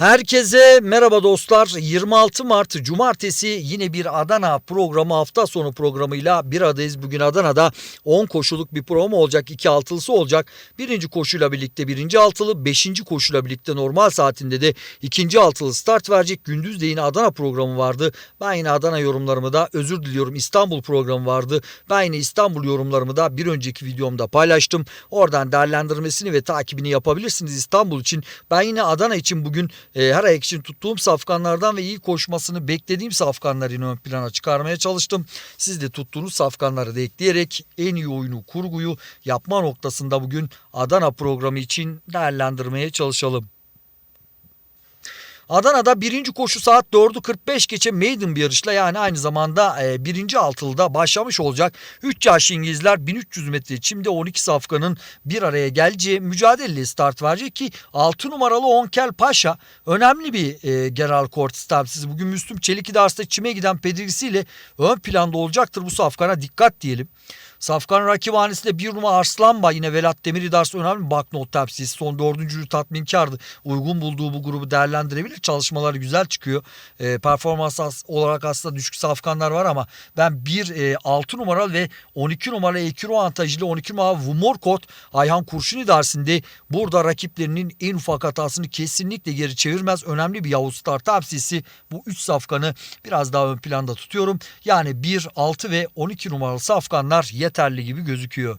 Herkese merhaba dostlar. 26 Mart Cumartesi yine bir Adana programı hafta sonu programıyla bir adayız. Bugün Adana'da 10 koşuluk bir program olacak. 2 altılısı olacak. Birinci koşuyla birlikte birinci altılı, beşinci koşuyla birlikte normal saatinde de ikinci altılı start verecek. Gündüz de yine Adana programı vardı. Ben yine Adana yorumlarımı da özür diliyorum. İstanbul programı vardı. Ben yine İstanbul yorumlarımı da bir önceki videomda paylaştım. Oradan değerlendirmesini ve takibini yapabilirsiniz İstanbul için. Ben yine Adana için bugün e, her ayak için tuttuğum safkanlardan ve iyi koşmasını beklediğim safkanları ön plana çıkarmaya çalıştım. Siz de tuttuğunuz safkanları da ekleyerek en iyi oyunu kurguyu yapma noktasında bugün Adana programı için değerlendirmeye çalışalım. Adana'da birinci koşu saat 4'ü 45 geçe maiden bir yarışla yani aynı zamanda e, birinci altılıda başlamış olacak. 3 yaş İngilizler 1300 metre çimde 12 safkanın bir araya geleceği mücadeleli start verecek ki 6 numaralı Onkel Paşa önemli bir e, General Cortes temsilcisi. Bugün Müslüm Çelik İdaresi'de çime giden pedigrisiyle ön planda olacaktır bu safkana dikkat diyelim. Safkan rakibhanesinde bir numara Arslanba yine Velat Demir İdaresi önemli bir banknot temsilcisi. Son dördüncülü tatminkardı. Uygun bulduğu bu grubu değerlendirebilir. Çalışmaları güzel çıkıyor. E, performans as- olarak aslında düşük safkanlar var ama ben bir e, 6 numaralı ve 12 numaralı Ekiro avantajıyla 12 numaralı Vumorkot Ayhan Kurşun İdaresi'nde burada rakiplerinin en ufak hatasını kesinlikle geri çevirmez. Önemli bir Yavuz Star temsilcisi. Bu 3 safkanı biraz daha ön planda tutuyorum. Yani 1, 6 ve 12 numaralı safkanlar yeterli gibi gözüküyor.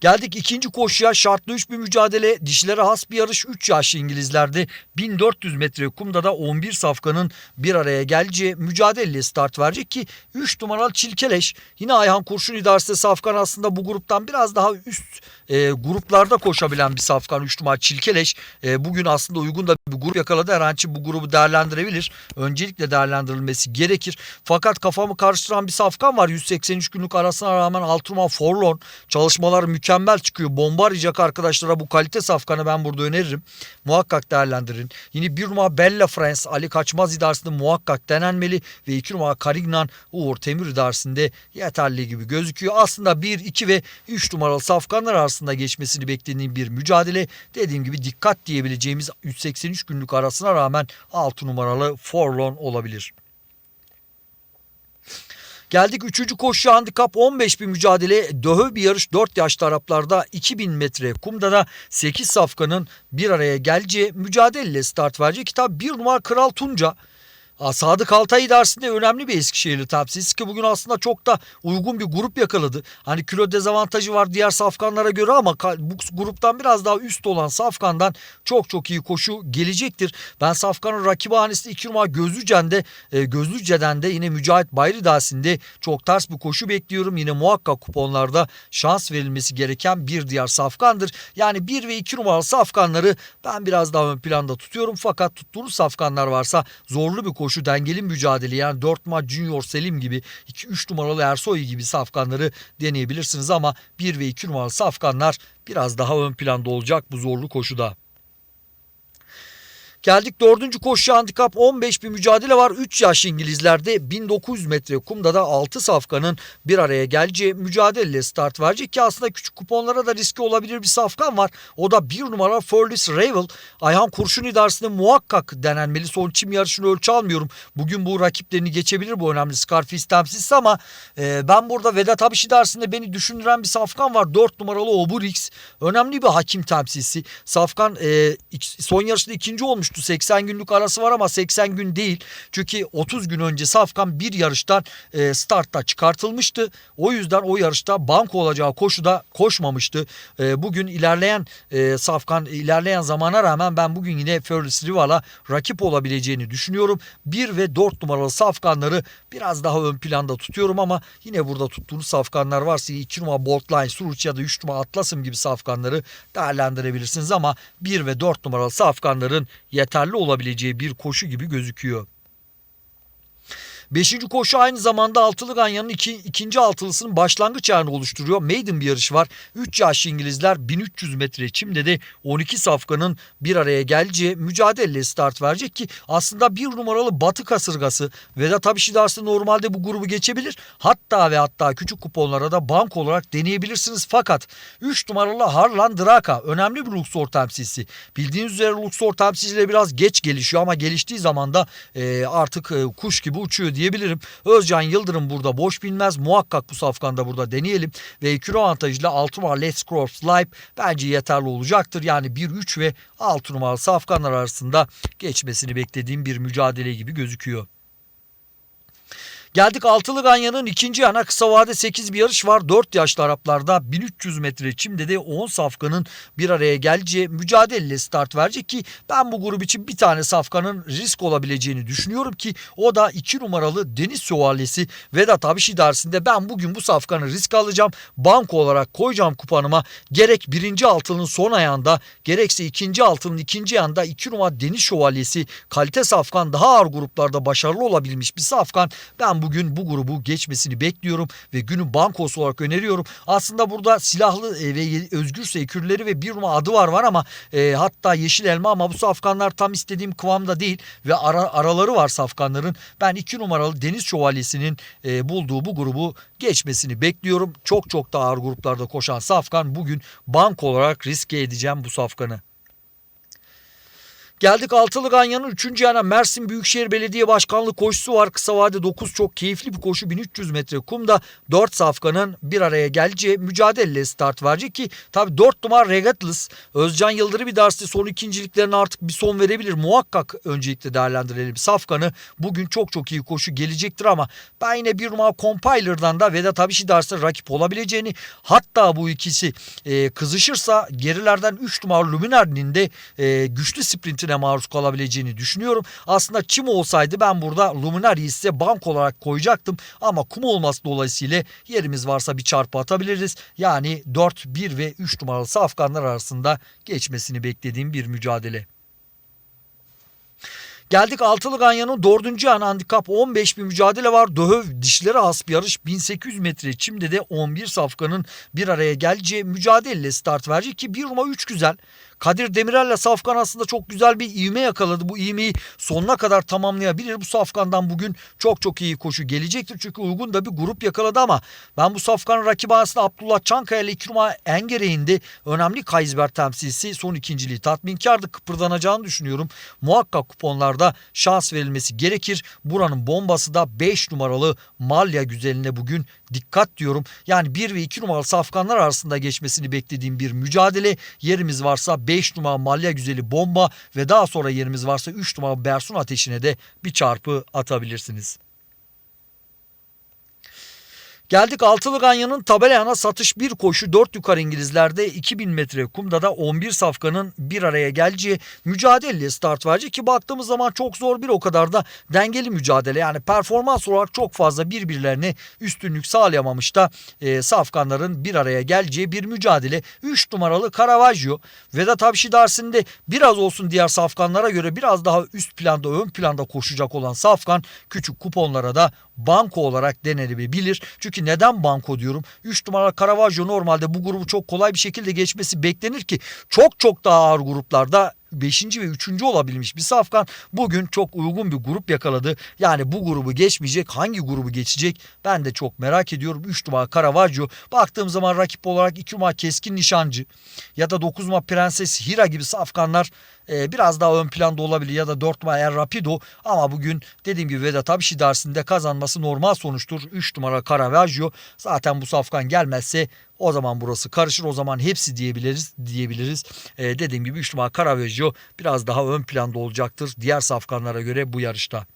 Geldik ikinci koşuya. Şartlı 3 bir mücadele. Dişilere has bir yarış. 3 yaşlı İngilizlerde 1400 metre kumda da 11 safkanın bir araya geleceği mücadeleyle start verecek ki 3 numaralı Çilkeleş. Yine Ayhan Kurşun idaresinde safkan aslında bu gruptan biraz daha üst e, gruplarda koşabilen bir safkan. 3 numaralı Çilkeleş e, bugün aslında uygun da bir grup yakaladı her bu grubu değerlendirebilir öncelikle değerlendirilmesi gerekir fakat kafamı karıştıran bir safkan var 183 günlük arasına rağmen 6 numaralı Forlorn çalışmalar mükemmel çıkıyor. Bomba arayacak arkadaşlara bu kalite safkanı ben burada öneririm. Muhakkak değerlendirin. Yine bir numara Bella France Ali Kaçmaz idaresinde muhakkak denenmeli ve iki numara Karignan Uğur Temür idaresinde yeterli gibi gözüküyor. Aslında 1, 2 ve 3 numaralı safkanlar arasında geçmesini beklediğim bir mücadele. Dediğim gibi dikkat diyebileceğimiz 183 günlük arasına rağmen 6 numaralı Forlorn olabilir. Geldik 3. koşu handikap 15 bir mücadele. Döhö bir yarış 4 yaşlı Araplarda 2000 metre kumda da 8 safkanın bir araya geleceği mücadeleyle start verecek. Kitap 1 numara Kral Tunca. Sadık Altay idaresinde önemli bir Eskişehirli temsilcisi ki bugün aslında çok da uygun bir grup yakaladı. Hani kilo dezavantajı var diğer safkanlara göre ama bu gruptan biraz daha üst olan safkandan çok çok iyi koşu gelecektir. Ben safkanın rakibhanesinde 2 numara Gözlüce'de e, Gözlüce'den de yine Mücahit Bayri idaresinde çok ters bir koşu bekliyorum. Yine muhakkak kuponlarda şans verilmesi gereken bir diğer safkandır. Yani 1 ve 2 numaralı safkanları ben biraz daha ön planda tutuyorum. Fakat tuttuğunuz safkanlar varsa zorlu bir koşu dengeli mücadele yani 4 maç Junior Selim gibi 2-3 numaralı Ersoy gibi safkanları deneyebilirsiniz ama 1 ve 2 numaralı safkanlar biraz daha ön planda olacak bu zorlu koşuda. Geldik dördüncü koşu handikap 15 bir mücadele var. 3 yaş İngilizlerde 1900 metre kumda da 6 safkanın bir araya geleceği mücadeleyle start verecek ki aslında küçük kuponlara da riski olabilir bir safkan var. O da 1 numara Furlis Ravel. Ayhan Kurşun idaresinde muhakkak denenmeli. Son çim yarışını ölçü almıyorum. Bugün bu rakiplerini geçebilir bu önemli Scarface temsilcisi ama e, ben burada Vedat Abiş idaresinde beni düşündüren bir safkan var. 4 numaralı Oburix. Önemli bir hakim temsilcisi. Safkan e, son yarışta ikinci olmuştu. 80 günlük arası var ama 80 gün değil. Çünkü 30 gün önce Safkan bir yarıştan e, startta çıkartılmıştı. O yüzden o yarışta banko olacağı koşuda koşmamıştı. E, bugün ilerleyen e, Safkan ilerleyen zamana rağmen ben bugün yine Furlis Rival'a rakip olabileceğini düşünüyorum. 1 ve 4 numaralı Safkanları biraz daha ön planda tutuyorum ama yine burada tuttuğunuz Safkanlar varsa 2 numara Boltline, Suruç ya da 3 numara Atlasım gibi Safkanları değerlendirebilirsiniz ama 1 ve 4 numaralı Safkanların yeterli olabileceği bir koşu gibi gözüküyor. Beşinci koşu aynı zamanda altılı ganyanın iki, ikinci altılısının başlangıç ayağını oluşturuyor. Maiden bir yarış var. 3 yaş İngilizler 1300 metre çimde de 12 safkanın bir araya geleceği mücadeleyle start verecek ki aslında bir numaralı Batı kasırgası Vedat Abişidarsı normalde bu grubu geçebilir. Hatta ve hatta küçük kuponlara da bank olarak deneyebilirsiniz. Fakat 3 numaralı Harlan Draka önemli bir Luxor temsilcisi. Bildiğiniz üzere Luxor temsilcileri biraz geç gelişiyor ama geliştiği zaman da e, artık e, kuş gibi uçuyor diyebilirim. Özcan Yıldırım burada boş bilmez. Muhakkak bu safkanda burada deneyelim. Ve kilo avantajıyla 6 numaralı Let's Cross Live bence yeterli olacaktır. Yani 1, 3 ve 6 numaralı safkanlar arasında geçmesini beklediğim bir mücadele gibi gözüküyor. Geldik Altılı Ganyan'ın ikinci yana kısa vade 8 bir yarış var. 4 yaşlı Araplarda 1300 metre çimde de 10 safkanın bir araya geleceği mücadeleyle start verecek ki ben bu grup için bir tane safkanın risk olabileceğini düşünüyorum ki o da 2 numaralı Deniz Şövalyesi Vedat Abişi dersinde ben bugün bu safkanı risk alacağım. Banko olarak koyacağım kupanıma gerek birinci altının son ayağında gerekse ikinci altının ikinci ayağında 2 numara Deniz Şövalyesi kalite safkan daha ağır gruplarda başarılı olabilmiş bir safkan. Ben bugün bu grubu geçmesini bekliyorum ve günün bankosu olarak öneriyorum. Aslında burada silahlı e, ve özgür sekürleri ve bir numara adı var var ama e, hatta yeşil elma ama bu safkanlar tam istediğim kıvamda değil ve ara, araları var safkanların. Ben iki numaralı Deniz Şövalyesi'nin e, bulduğu bu grubu geçmesini bekliyorum. Çok çok da ağır gruplarda koşan safkan bugün bank olarak riske edeceğim bu safkanı. Geldik Altılı Ganyan'ın 3. yana Mersin Büyükşehir Belediye Başkanlığı koşusu var. Kısa vade 9 çok keyifli bir koşu 1300 metre kumda 4 safkanın bir araya geleceği mücadeleyle start verecek ki tabi 4 numara Regatless Özcan Yıldırım bir derste son ikinciliklerine artık bir son verebilir. Muhakkak öncelikle değerlendirelim. Safkanı bugün çok çok iyi koşu gelecektir ama ben yine bir numara Compiler'dan da Vedat Abişi derste rakip olabileceğini hatta bu ikisi e, kızışırsa gerilerden 3 numara Luminar'nin de e, güçlü sprinti maruz kalabileceğini düşünüyorum. Aslında çim olsaydı ben burada Luminari'yi size bank olarak koyacaktım. Ama kum olması dolayısıyla yerimiz varsa bir çarpı atabiliriz. Yani 4, 1 ve 3 numaralı Afganlar arasında geçmesini beklediğim bir mücadele. Geldik Altılı Ganyan'ın dördüncü an handikap 15 bir mücadele var. Döhöv dişlere has bir yarış 1800 metre çimde de 11 safkanın bir araya geleceği mücadeleyle start verecek ki 1 numara 3 güzel. Kadir Demirel'le Safkan aslında çok güzel bir ivme yakaladı. Bu ivmeyi sonuna kadar tamamlayabilir. Bu Safkan'dan bugün çok çok iyi koşu gelecektir. Çünkü uygun da bir grup yakaladı ama ben bu Safkan'ın rakibi arasında Abdullah Çankaya ile İkruma Engere'inde önemli Kaysber temsilcisi son ikinciliği tatminkardı kıpırdanacağını düşünüyorum. Muhakkak kuponlarda şans verilmesi gerekir. Buranın bombası da 5 numaralı Malya güzeline bugün dikkat diyorum. Yani 1 ve 2 numaralı safkanlar arasında geçmesini beklediğim bir mücadele. Yerimiz varsa 5 numara Malya Güzeli bomba ve daha sonra yerimiz varsa 3 numara Bersun Ateşi'ne de bir çarpı atabilirsiniz. Geldik Altılı Ganyan'ın tabelayana satış bir koşu. 4 yukarı İngilizlerde 2000 metre kumda da 11 safkanın bir araya geleceği mücadele start verecek ki baktığımız zaman çok zor bir o kadar da dengeli mücadele. Yani performans olarak çok fazla birbirlerine üstünlük sağlayamamış da e, safkanların bir araya geleceği bir mücadele. 3 numaralı Caravaggio. Vedat Abşi dersinde biraz olsun diğer safkanlara göre biraz daha üst planda ön planda koşacak olan safkan küçük kuponlara da banko olarak denenebilir. Çünkü neden banko diyorum? 3 numara Caravaggio normalde bu grubu çok kolay bir şekilde geçmesi beklenir ki çok çok daha ağır gruplarda 5. ve 3. olabilmiş bir Safkan bugün çok uygun bir grup yakaladı. Yani bu grubu geçmeyecek hangi grubu geçecek ben de çok merak ediyorum. 3 numara Caravaggio baktığım zaman rakip olarak 2 numara Keskin Nişancı ya da 9 numara Prenses Hira gibi Safkanlar e, biraz daha ön planda olabilir ya da 4 numara Er Rapido ama bugün dediğim gibi Vedat Abişi dersinde kazanması normal sonuçtur. 3 numara Caravaggio zaten bu Safkan gelmezse o zaman burası karışır. O zaman hepsi diyebiliriz diyebiliriz. Ee, dediğim gibi 3 numara Caravaggio biraz daha ön planda olacaktır diğer safkanlara göre bu yarışta.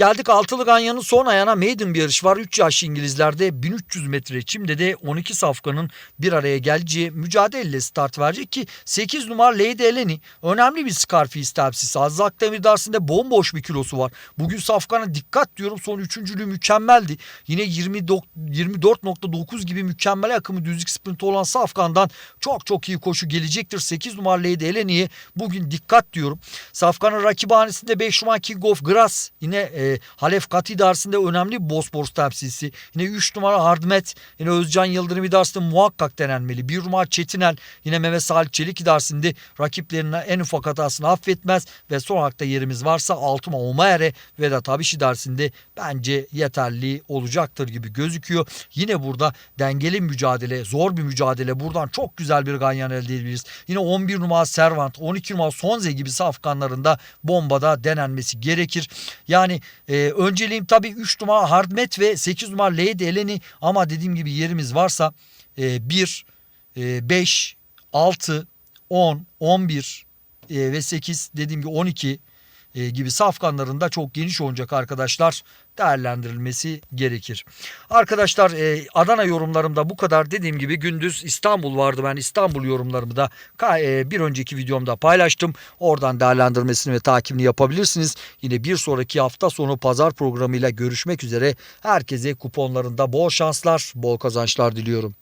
Geldik altılı ganyanın son ayağına maiden bir yarış var. 3 yaşlı İngilizlerde 1300 metre çimde de 12 safkanın bir araya geleceği mücadeleyle start verecek ki 8 numara Lady Eleni önemli bir Scarface tepsisi. Azzak Demir dersinde bomboş bir kilosu var. Bugün safkana dikkat diyorum. Son üçüncülüğü mükemmeldi. Yine 20 dok- 24.9 gibi mükemmel akımı düzlük sprinti olan safkandan çok çok iyi koşu gelecektir. 8 numara Lady Eleni'ye bugün dikkat diyorum. Safkan'ın rakibhanesinde 5 numara King of Grass. Yine e, Halef Kati dersinde önemli Bosporus temsilcisi. Yine 3 numara Hardmet. Yine Özcan Yıldırım idarsında muhakkak denenmeli. 1 numara Çetinel. Yine Mehmet Salih Çelik idarsinde rakiplerine en ufak hatasını affetmez. Ve son hakta yerimiz varsa 6 numara Omayere Vedat Abiş idarsinde bence yeterli olacaktır gibi gözüküyor. Yine burada dengeli mücadele, zor bir mücadele. Buradan çok güzel bir ganyan elde edebiliriz. Yine 11 numara Servant, 12 numara Sonze gibi safkanlarında bombada denenmesi gerekir. Yani e, önceliğim tabii 3 numara Hardmet ve 8 numara Lady Eleni. Ama dediğim gibi yerimiz varsa e, 1, e, 5, 6, 10, 11 e, ve 8 dediğim gibi 12 e, gibi safkanlarında çok geniş olacak arkadaşlar değerlendirilmesi gerekir. Arkadaşlar e, Adana yorumlarımda bu kadar. Dediğim gibi gündüz İstanbul vardı. Ben İstanbul yorumlarımı da e, bir önceki videomda paylaştım. Oradan değerlendirmesini ve takibini yapabilirsiniz. Yine bir sonraki hafta sonu pazar programıyla görüşmek üzere. Herkese kuponlarında bol şanslar, bol kazançlar diliyorum.